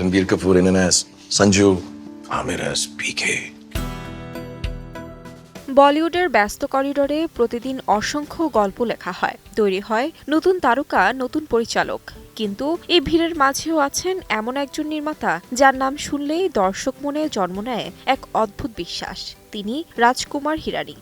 Ranbir Kapoor in as Sanju, Amir as PK. বলিউডের ব্যস্ত করিডোরে প্রতিদিন অসংখ্য গল্প লেখা হয়। তৈরি হয় নতুন তারকা নতুন পরিচালক। কিন্তু এই ভিড়ের মাঝেও আছেন এমন একজন নির্মাতা যার নাম শুনলেই দর্শক মনে জন্ম নেয় এক অদ্ভুত বিশ্বাস। তিনি রাজকুমার হিরানি।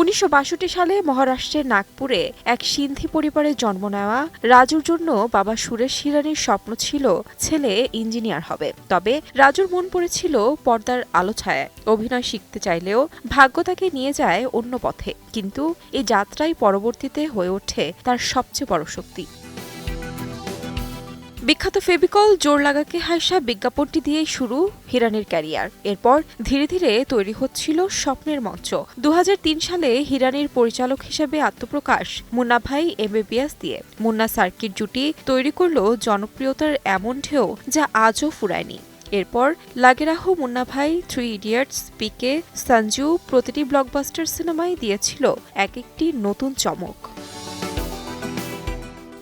উনিশশো বাষট্টি সালে মহারাষ্ট্রের নাগপুরে এক সিন্ধি পরিবারে জন্ম নেওয়া রাজুর জন্য বাবা সুরেশ হিরানির স্বপ্ন ছিল ছেলে ইঞ্জিনিয়ার হবে। তবে রাজুর মন পড়েছিল পর্দার আলো ছায় অভিনয় শিখতে চাইলেও ভাগ্য তাকে নিয়ে যায় অন্য পথে। কিন্তু এই যাত্রাই পরবর্তীতে হয়ে ওঠে তার সবচেয়ে বড় শক্তি। বিখ্যাত ফেবিকল জোর লাগাকে হাসা বিজ্ঞাপনটি দিয়েই শুরু হিরানির ক্যারিয়ার। এরপর ধীরে ধীরে তৈরি হচ্ছিল স্বপ্নের মঞ্চ। দু হাজার তিন সালে হিরানির পরিচালক হিসেবে আত্মপ্রকাশ মুন্না ভাই এমবিবিএস দিয়ে। মুন্না সার্কিট জুটি তৈরি করল জনপ্রিয়তার এমন ঢেউ যা আজও ফুরায়নি। এরপর লাগেরাহো মুন্না ভাই থ্রি ইডিয়টস, পিকে, সঞ্জু প্রতিটি ব্লকবাস্টার সিনেমায় দিয়েছিল এক একটি নতুন চমক।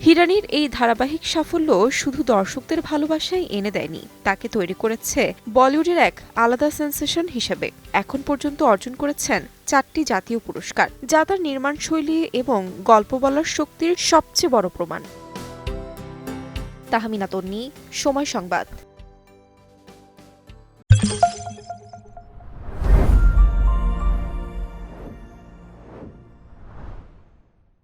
হিরানির এই ধারাবাহিক সাফল্য শুধু দর্শকদের ভালোবাসায় এনে দেয়নি, তাকে তৈরি করেছে বলিউডের এক আলাদা সেন্সেশন হিসেবে। এখন পর্যন্ত অর্জন করেছেন চারটি জাতীয় পুরস্কার, যা তার নির্মাণ শৈলী এবং গল্প বলার শক্তির সবচেয়ে বড় প্রমাণ। তাহমিনা তন্নি, সময় সংবাদ।